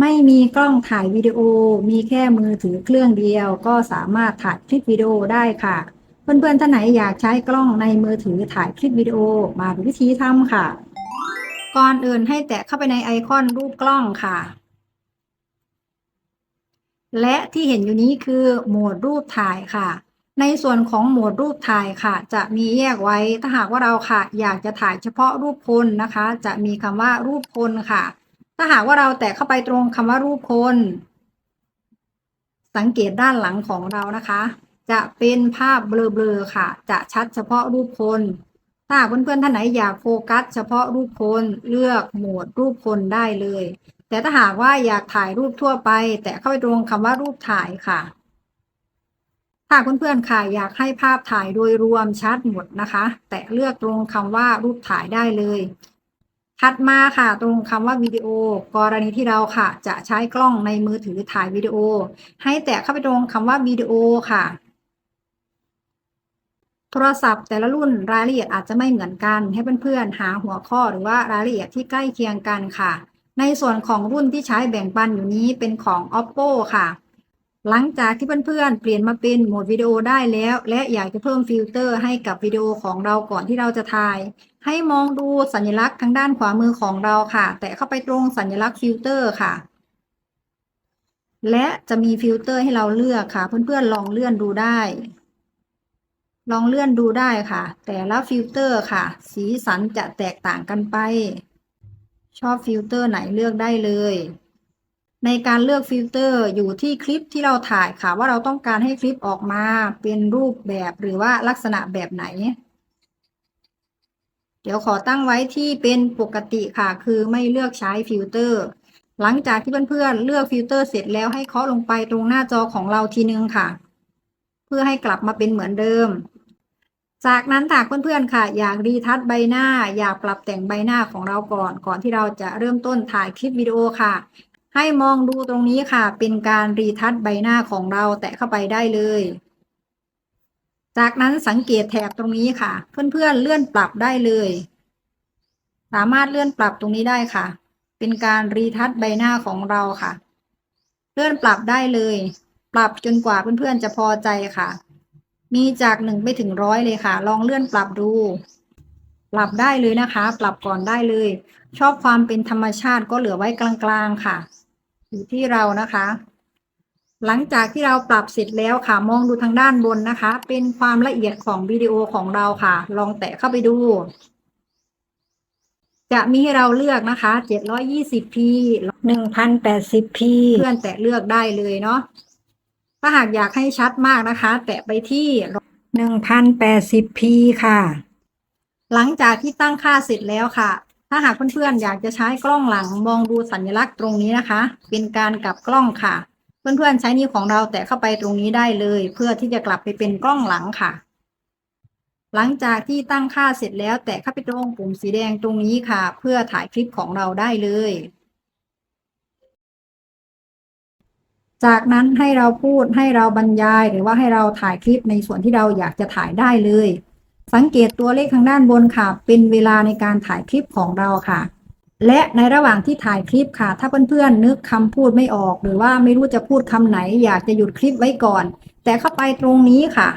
ไม่มีกล้องถ่ายวิดีโอ มีแค่มือถือเครื่องเดียว ก็สามารถถ่ายคลิปวิดีโอได้ค่ะ เพื่อนๆท่านไหนอยากใช้กล้องในมือถือถ่ายคลิปวิดีโอมาดูวิธีทำค่ะ ก่อนอื่นให้แตะเข้าไปในไอคอนรูปกล้องค่ะ และที่เห็นอยู่นี้คือโหมดรูปถ่ายค่ะ ในส่วนของโหมดรูปถ่ายค่ะ จะมีแยกไว้ถ้าหากว่าเราค่ะ อยากจะถ่ายเฉพาะรูปคนนะคะ จะมีคำว่ารูปคนค่ะ ถ้าหากว่าเราแตะเข้าไปตรงคำว่ารูปคน สังเกตด้านหลังของเรานะคะ จะเป็นภาพเบลอๆค่ะ จะชัดเฉพาะรูปคน ถ้าเพื่อนๆท่านไหนอยากโฟกัส เฉพาะรูปคนเลือกโหมดรูปคนได้เลย แต่ถ้าหากว่าอยากถ่ายรูปทั่วไป แตะเข้าไปตรงคำว่ารูปถ่ายค่ะถ้าเพื่อนๆค่ะอยากให้ภาพถ่ายโดยรวมชัดหมดนะคะ แตะเลือกตรงคำว่ารูปถ่ายได้เลย ถัดมาค่ะตรงคำว่าวิดีโอ กรณีที่เราค่ะ จะใช้กล้องในมือถือถ่ายวิดีโอ ให้แตะเข้าไปตรงคำว่าวิดีโอค่ะ โทรศัพท์แต่ละรุ่นรายละเอียดอาจจะไม่เหมือนกัน ให้เพื่อนๆหาหัวข้อหรือว่ารายละเอียดที่ใกล้เคียงกันค่ะ ในส่วนของรุ่นที่ใช้แบ่งปันอยู่นี้เป็นของ oppo ค่ะ หลังจากที่เพื่อนๆ เปลี่ยนมาเป็นโหมดวิดีโอได้แล้ว และอยากจะเพิ่มฟิลเตอร์ให้กับวิดีโอของเราก่อนที่เราจะถ่าย ให้มองดูสัญลักษณ์ทางด้านขวามือของเราค่ะ แตะเข้าไปตรงสัญลักษณ์ฟิลเตอร์ค่ะ และจะมีฟิลเตอร์ให้เราเลือกค่ะ เพื่อนๆ ลองเลื่อนดูได้ ลองเลื่อนดูได้ค่ะ แต่ละฟิลเตอร์ค่ะ สีสันจะแตกต่างกันไป ชอบฟิลเตอร์ไหนเลือกได้เลย ในการเลือกฟิลเตอร์อยู่ที่คลิปที่เราถ่ายค่ะ ว่าเราต้องการให้คลิปออกมาเป็นรูปแบบหรือว่าลักษณะแบบไหน เดี๋ยวขอตั้งไว้ที่เป็นปกติค่ะ คือไม่เลือกใช้ฟิลเตอร์ หลังจากที่เพื่อนๆเลือกฟิลเตอร์เสร็จแล้วให้เคาะลงไปตรงหน้าจอของเราทีนึงค่ะ เพื่อให้กลับมาเป็นเหมือนเดิม จากนั้นถ้าเพื่อนๆค่ะ อยากรีทัชใบหน้า อยากปรับแต่งใบหน้าของเราก่อน ก่อนที่เราจะเริ่มต้นถ่ายคลิปวิดีโอค่ะ ให้มองดูตรงนี้ค่ะ เป็นการรีทัชใบหน้าของเราแตะเข้าไปได้เลย จากนั้นสังเกตแถบตรงนี้ค่ะ เพื่อนๆเลื่อนปรับได้เลย สามารถเลื่อนปรับตรงนี้ได้ค่ะ เป็นการรีทัชใบหน้าของเราค่ะ เลื่อนปรับได้เลย ปรับจนกว่าเพื่อนๆจะพอใจค่ะ มีจากหนึ่งไปถึงร้อยเลยค่ะ ลองเลื่อนปรับดูปรับได้เลยนะคะ ปรับก่อนได้เลย ชอบความเป็นธรรมชาติก็เหลือไว้กลางๆค่ะ อยู่ที่เรานะคะ หลังจากที่เราปรับเสร็จแล้วค่ะ มองดูทางด้านบนนะคะ เป็นความละเอียดของวิดีโอของเราค่ะ ลองแตะเข้าไปดู จะมีให้เราเลือกนะคะ 720p 1080p เพื่อนแตะเลือกได้เลยเนาะ ถ้าหากอยากให้ชัดมากนะคะ แตะไปที่ 1080p ค่ะ หลังจากที่ตั้งค่าเสร็จแล้วค่ะ ถ้าหากเพื่อนๆอยากจะใช้กล้องหลังมองดูสัญลักษณ์ตรงนี้นะคะ เป็นการกลับกล้องค่ะ เพื่อนๆใช้นิ้วของเราแตะเข้าไปตรงนี้ได้เลย เพื่อที่จะกลับไปเป็นกล้องหลังค่ะ หลังจากที่ตั้งค่าเสร็จแล้ว แตะเข้าไปตรงปุ่มสีแดงตรงนี้ค่ะ เพื่อถ่ายคลิปของเราได้เลย จากนั้นให้เราพูดให้เราบรรยายหรือว่าให้เราถ่ายคลิปในส่วนที่เราอยากจะถ่ายได้เลย สังเกตตัวเลขทางด้านบนค่ะ เป็นเวลาในการถ่ายคลิปของเราค่ะ และในระหว่างที่ถ่ายคลิปค่ะ ถ้าเพื่อนๆนึกคำพูดไม่ออก หรือว่าไม่รู้จะพูดคำไหน อยากจะหยุดคลิปไว้ก่อน แต่เข้าไปตรงนี้ค่ะ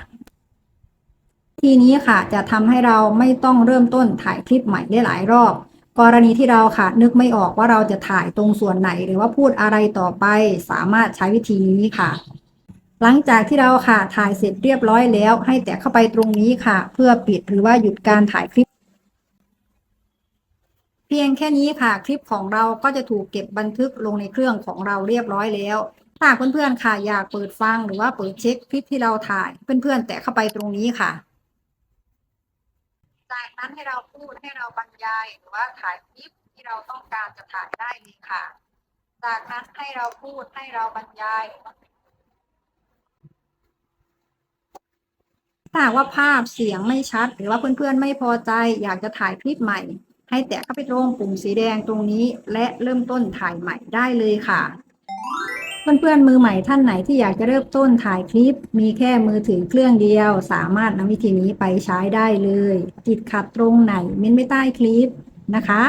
ทีนี้ค่ะจะทำให้เราไม่ต้องเริ่มต้นถ่ายคลิปใหม่ได้หลายรอบ กรณีที่เราค่ะ นึกไม่ออกว่าเราจะถ่ายตรงส่วนไหน หรือว่าพูดอะไรต่อไป สามารถใช้วิธีนี้ค่ะ หลังจากที่เราค่ะถ่ายเสร็จเรียบร้อยแล้ว ให้แตะเข้าไปตรงนี้ค่ะ เพื่อปิดหรือว่าหยุดการถ่ายคลิป เพียงแค่นี้ค่ะ คลิปของเราก็จะถูกเก็บบันทึกลงในเครื่องของเราเรียบร้อยแล้วถ้าเพื่อนๆค่ะอยากเปิดฟังหรือว่าเปิดเช็คคลิปที่เราถ่าย เพื่อนๆ แตะเข้าไปตรงนี้ค่ะ จากนั้นให้เราพูดให้เราบรรยายหรือว่าถ่ายคลิปที่เราต้องการจะถ่ายได้เลยค่ะ จากนั้นให้เราพูดให้เราบรรยาย ถ้าว่าภาพเสียงไม่ชัด หรือว่าเพื่อนๆไม่พอใจอยากจะถ่ายคลิปใหม่ ให้แตะเข้าไปตรงปุ่มสีแดงตรงนี้ และเริ่มต้นถ่ายใหม่ได้เลยค่ะ เพื่อนๆมือใหม่ท่านไหนที่อยากจะเริ่มต้นถ่ายคลิป มีแค่มือถือเครื่องเดียว สามารถนำวิธีนี้ไปใช้ได้เลยติดขัดตรงไหนเม้นไม่ใต้คลิปนะคะ